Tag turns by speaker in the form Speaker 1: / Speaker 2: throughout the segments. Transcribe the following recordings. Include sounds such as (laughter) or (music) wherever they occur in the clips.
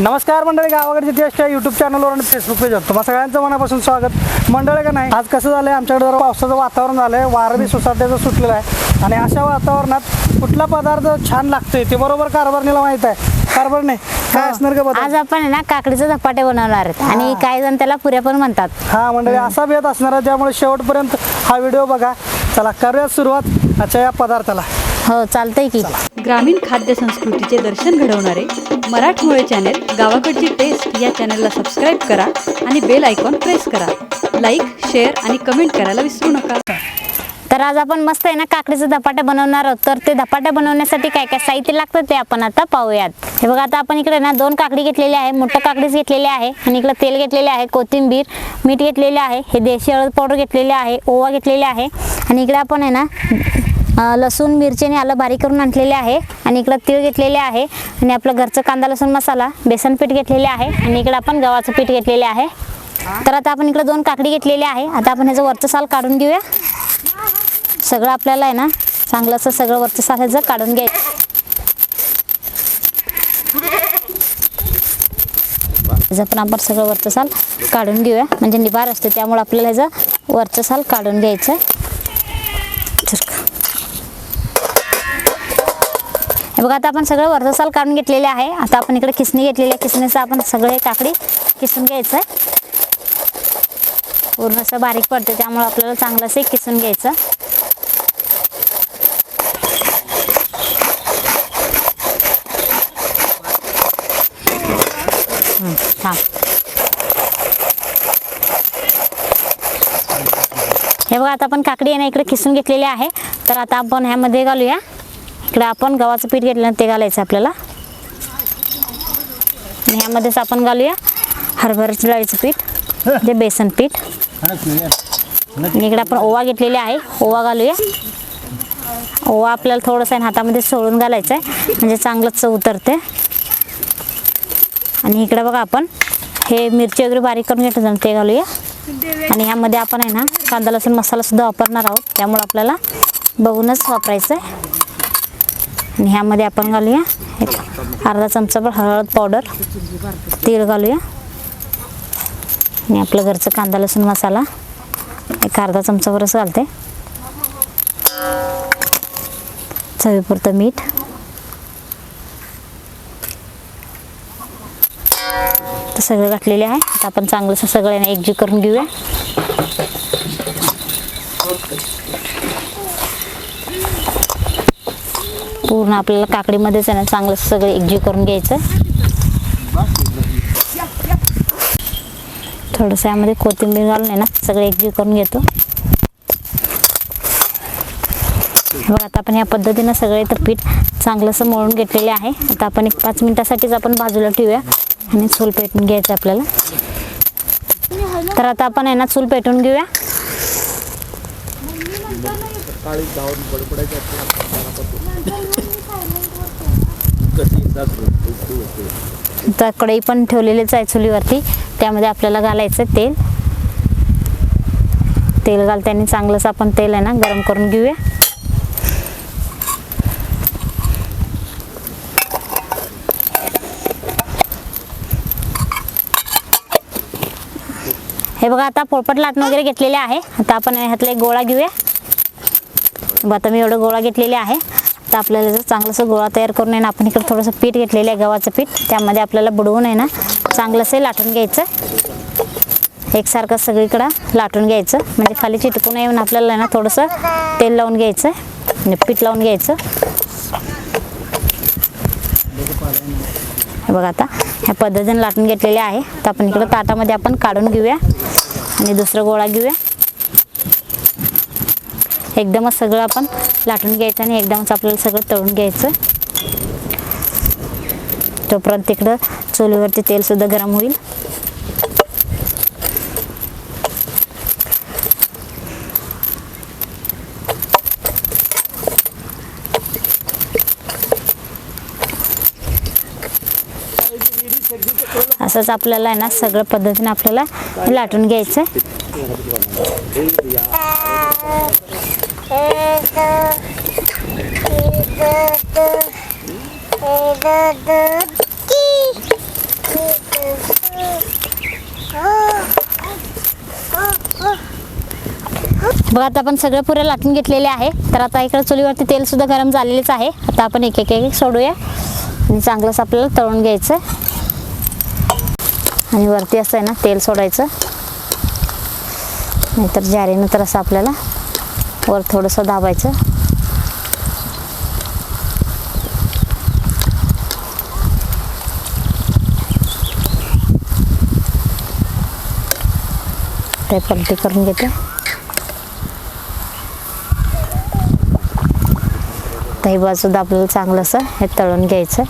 Speaker 1: नमस्कार मंडळी गावाकडची आहे युट्यूब चॅनलवर आणि फेसबुक पेजवर तुम्हा सगळ्यांचं मनापासून स्वागत. मंडळी का नाही आज कसं झालंय आमच्याकडे जरा पावसाचं वातावरण झालंय वारं बी सुसाट्याचं सुटलेलं आहे. आणि अशा वातावरणात कुठला पदार्थ छान लागतोय ते बरोबर कारभारणीला माहीत आहे. कारभार नाही काय असणार का
Speaker 2: आज आपण आहे ना काकडीचे धपाटे बनवणार आहेत. आणि काही जण त्याला पुऱ्या पण म्हणतात.
Speaker 1: हा मंडळी असा बेत असणार आहे त्यामुळे शेवटपर्यंत हा व्हिडिओ बघा. चला करूया सुरुवात. आजच्या या पदार्थाला.
Speaker 2: हो चालतंय की.
Speaker 3: ग्रामीण खाद्य संस्कृतीचे दर्शन घडवणारे मराठमोळे चॅनेल गावाकडची टेस्ट या चॅनलला सबस्क्राईब करा आणि बेल आयकॉन प्रेस करा. लाईक शेअर आणि कमेंट करायला विसरू नका.
Speaker 2: तर आज आपण मस्त आहे ना काकडीचे धपाटे बनवणार आहोत. तर ते धपाटे बनवण्यासाठी काय काय साहित्य लागतं ते आपण आता पाहूयात. हे बघा आता आपण इकडे ना दोन काकडी घेतलेली आहे. मोठं काकडीच घेतलेले आहे आणि इकडे तेल घेतलेले आहे कोथिंबीर मीठ घेतलेले आहे हे देशी हळद पावडर घेतलेले आहे ओवा घेतलेले आहे. आणि इकडे आपण आहे ना लसूण मिरची आणि आलं बारीक करून आणलेले आहे. आणि इकडं तीळ घेतलेले आहे. आणि आपलं घरचं कांदा लसूण मसाला बेसन पीठ घेतलेले आहे. आणि इकडं आपण गव्हाचं पीठ घेतलेले आहे. तर आता आपण इकडं दोन काकडी घेतलेली आहे. आता आपण ह्याचं वरचं साल काढून घेऊया. सगळं आपल्याला आहे ना चांगलं असं सगळं वरचं साल ह्याचं काढून घ्यायचं. पण आपण सगळं वरचं साल काढून घेऊया. म्हणजे निभार असते त्यामुळे आपल्याला ह्याचं वरचं साल काढून घ्यायचं हे बघा आता आपण सगळं वरचं काढून घेतलेले आहे. आता आपण इकडे किसणी घेतलेली आहे. किसणीचं आपण सगळे काकडी किसून घ्यायचं. आहे पूर्ण असं बारीक पडते त्यामुळे आपल्याला चांगलं असं किसून घ्यायचं. हां. हे बघा आता आपण काकडी आहे ना इकडे किसून घेतलेली आहे. तर आता आपण ह्यामध्ये घालूया. इकडे आपण गव्हाचं पीठ घेतलं ना ते घालायचं आपल्याला. ह्यामध्येच आपण घालूया हरभऱ्याची डाळीचं पीठ ते बेसन पीठ. इकडे आपण ओवा घेतलेला आहे ओवा घालूया. ओवा आपल्याला थोडंसं आहे ना हातामध्ये सोडून घालायचं आहे म्हणजे चांगलंच चव उतरते. आणि इकडे बघा आपण हे मिरची वगैरे बारीक करून घेतलं ते घालूया. आणि ह्यामध्ये आपण आहे ना कांदा लसूण मसालासुद्धा वापरणार आहोत त्यामुळे आपल्याला बघूनच वापरायचं आहे आणि ह्यामध्ये आपण घालूया. एक अर्धा चमचाभर हळद पावडर. तीळ घालूया. आणि आपलं घरचं कांदा लसूण मसाला. एक अर्धा चमचाभरच घालते. चवीपुरतं मीठ. तर सगळं घातलेले आहे. आता आपण चांगलंसं सगळ्यांना एकजीव करून घेऊया. पूर्ण आपल्याला काकडीमध्येच आहे ना चांगलं सगळं एकजीव करून घ्यायचं. थोडंसं यामध्ये कोथिंबीर घालून आहे ना सगळं एकजीव करून घेतो. बघा आता आपण या पद्धतीनं सगळे तर पीठ चांगलंसं मळून घेतलेले आहे. आता आपण एक पाच मिनिटासाठीच आपण बाजूला ठेवूया आणि चूल पेटून घ्यायचं आपल्याला. तर आता आपण आहे ना चूल पेटून घेऊया. आता कढई पण ठेवलेलीच आहे चुलीवरती. त्यामध्ये आपल्याला घालायचं तेल. तेल घालताना चांगलंच आपण तेल आहे ना गरम करून घेऊया. हे बघा आता पोळपट लाटण वगैरे घेतलेले आहे. आता आपण ह्यातला एक गोळा घेऊया. आता मी एवढं गोळा घेतलेले आहे. तर आपल्याला जर चांगलंसं गोळा तयार करून आहे ना आपण इकडे थोडंसं पीठ घेतलेलं आहे गव्हाचं पीठ. त्यामध्ये आपल्याला बुडवून आहे ना चांगलंसं लाटून घ्यायचं. एकसारखं सगळीकडं लाटून घ्यायचं. म्हणजे खाली चिटकून येऊन आपल्याला ना थोडंसं तेल लावून घ्यायचं. आणि पीठ लावून घ्यायचं. बघा आता ह्या पद्धतीने लाटून घेतलेले आहे. तर आपण इकडं ताटामध्ये आपण काढून घेऊया. आणि दुसरं गोळा घेऊया. एकदमच सगळं आपण लाटून घ्यायचं आणि एकदमच आपल्याला सगळं तळून घ्यायचं. तोपर्यंत तिकडं चुलीवरती तेलसुद्धा गरम होईल. असंच आपल्याला आहे ना सगळं पद्धतीने आपल्याला लाटून घ्यायचं बघा आता आपण सगळं पुरे लाटून घेतलेले आहे. तर आता इकडे चुलीवरती तेल सुद्धा गरम झालेलेच आहे. आता आपण एक एक एक सोडूया. आणि चांगलंच आपल्याला तळून घ्यायचं. आणि वरती असं आहे ना तेल सोडायचं. नाहीतर जारीनं तर असं आपल्याला वर थोडंसं दाबायचं. ते पलटी करून घेते. काही बाजू आपल्याला चांगलं असं हे तळून घ्यायचं.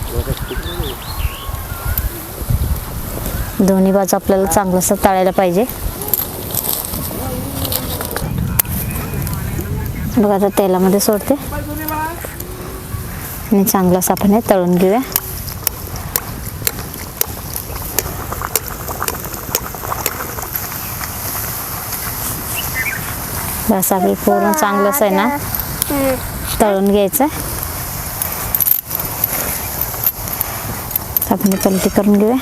Speaker 2: दोन्ही बाजू आपल्याला चांगलंसं तळायला पाहिजे. बघा आता तेलामध्ये सोडते. आणि चांगलं आपण हे तळून घेऊया. बस आपलं पूर्ण चांगलंच आहे ना? तळून घ्यायचं आपण पलटी करून घेऊया.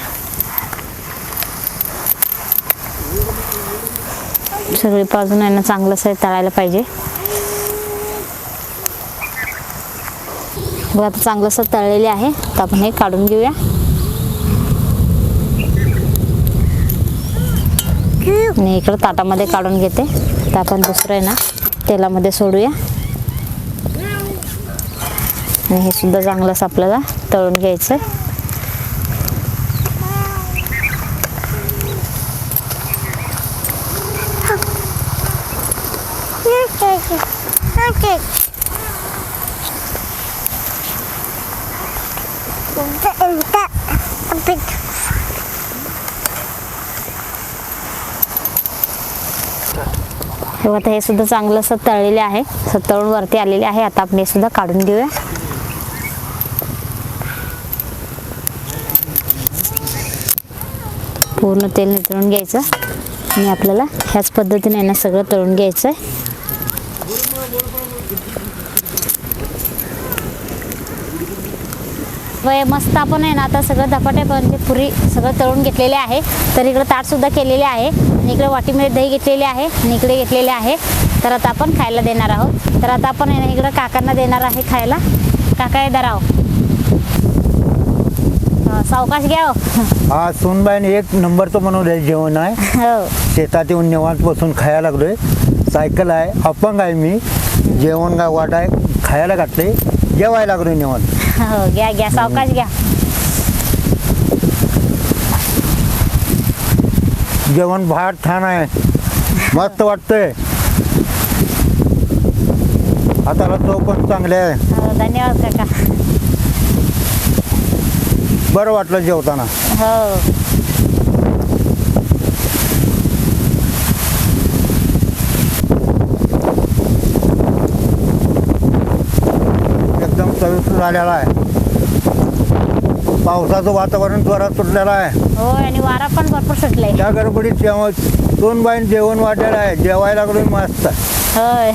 Speaker 2: सगळी बाजून आहे ना चांगलंच आहे तळायला पाहिजे. बघा आता चांगलंसं तळलेले आहे. तर आपण हे काढून घेऊया. आणि इकडं ताटामध्ये काढून घेते. तर आपण दुसरं आहे ना तेलामध्ये सोडूया. आणि हे सुद्धा चांगलंच आपल्याला तळून घ्यायचं हे हो, आता हे सुद्धा चांगलं असं तळलेले आहे. असं तळून वरती आलेले आहे. आता आपण हे सुद्धा काढून घेऊया. पूर्ण तेल नितळून घ्यायचं. आणि आपल्याला ह्याच पद्धतीने ना सगळं तळून घ्यायचं आहे वय मस्त आपण आहे ना आता सगळं धपाटे म्हणजे पुरी सगळं तळून घेतलेले आहे. तर इकडं ताट सुद्धा केलेले आहे. आणि इकडे वाटीमध्ये दही घेतलेले आहे. आणि इकडे घेतलेले आहे. तर आता आपण खायला देणार आहोत. तर आता आपण आहे ना इकडं काकांना देणार आहे खायला. काका येणार आहोत अं, सावकाश घ्या हो. (laughs)
Speaker 4: हा सोनबाईने एक नंबरचं बनवलेलं जेवण आहे.
Speaker 2: हो.
Speaker 4: शेतात येऊन निवांत बसून खायला लागलोय. सायकल आहे अपंग आहे मी. जेवण काय वाट आहे खायला घातले जेवायला लागलोय निवांत. (laughs)
Speaker 2: हो घ्या घ्या सावकाश घ्या.
Speaker 4: जेवण फार छान आहे. मस्त वाटतंय. हाताला तो पण चांगले आहे.
Speaker 2: हो धन्यवाद काका.
Speaker 4: बरं वाटलं जेवताना.
Speaker 2: हो.
Speaker 4: चविष्ट झालेला आहे. पावसाचं वातावरण जोरात सुटलेलं आहे.
Speaker 2: हो आणि वारा पण भरपूर सुटलाय.
Speaker 4: त्या गडबडीत जेवण दोन बाईन जेवण वाढलेलं आहे. जेवायला लागलोय मस्त.
Speaker 2: होय.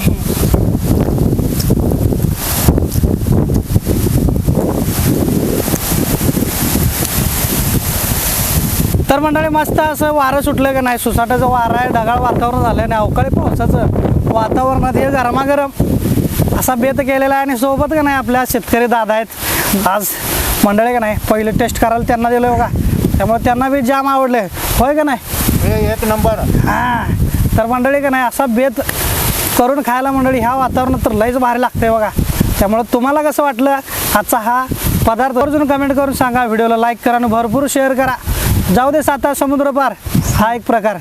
Speaker 1: तर मंडळी मस्त असं वारं सुटलं का नाही? सुसाटाचं वारं आहे. ढगाळ वातावरण झालं आणि अवकाळी पावसाचं वातावरणात हे गरमागरम. असा बेत केलेला आहे आणि सोबत का नाही आपल्या शेतकरी दादा आहेत. आज मंडळी का नाही पहिले टेस्ट करायला त्यांना दिलं बघा. त्यामुळे त्यांना बी जाम आवडले. होय का नाही?
Speaker 4: हे एक नंबर.
Speaker 1: हां. तर मंडळी का नाही असा बेत करून खायला मंडळी ह्या वातावरणात तर लईच भारी लागते बघा. त्यामुळे तुम्हाला कसं वाटलं? आजचा हा पदार्थ अजून कमेंट करून सांगा. व्हिडिओला लाईक करा आणि भरपूर शेअर करा. जाऊ दे साता समुद्र पार. हा एक प्रकार.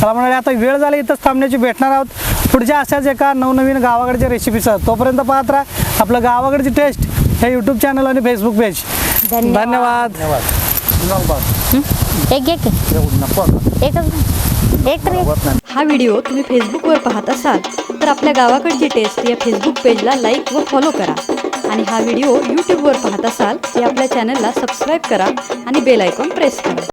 Speaker 1: चला मंडळी आता वेळ झाली इथंच थांबण्याची भेटणार आहोत. पुढच्या अशाच एका नवनवीन गावाकडच्या रेसिपीचं तोपर्यंत पाहत राहा आपलं गावाकडची टेस्ट हे यूट्यूब चॅनल आणि फेसबुक पेज
Speaker 2: धन्यवाद.
Speaker 1: धन्यवाद.
Speaker 4: धन्यवाद.
Speaker 2: एक घे की
Speaker 4: नको
Speaker 2: एकच एक.
Speaker 3: हा व्हिडिओ तुम्ही फेसबुकवर पाहत असाल तर आपल्या गावाकडची टेस्ट या फेसबुक पेजला लाईक व फॉलो करा. आणि हा व्हिडिओ यूट्यूबवर पाहत असाल तर आपल्या चॅनलला सबस्क्राईब करा आणि बेल आयकॉन प्रेस करा.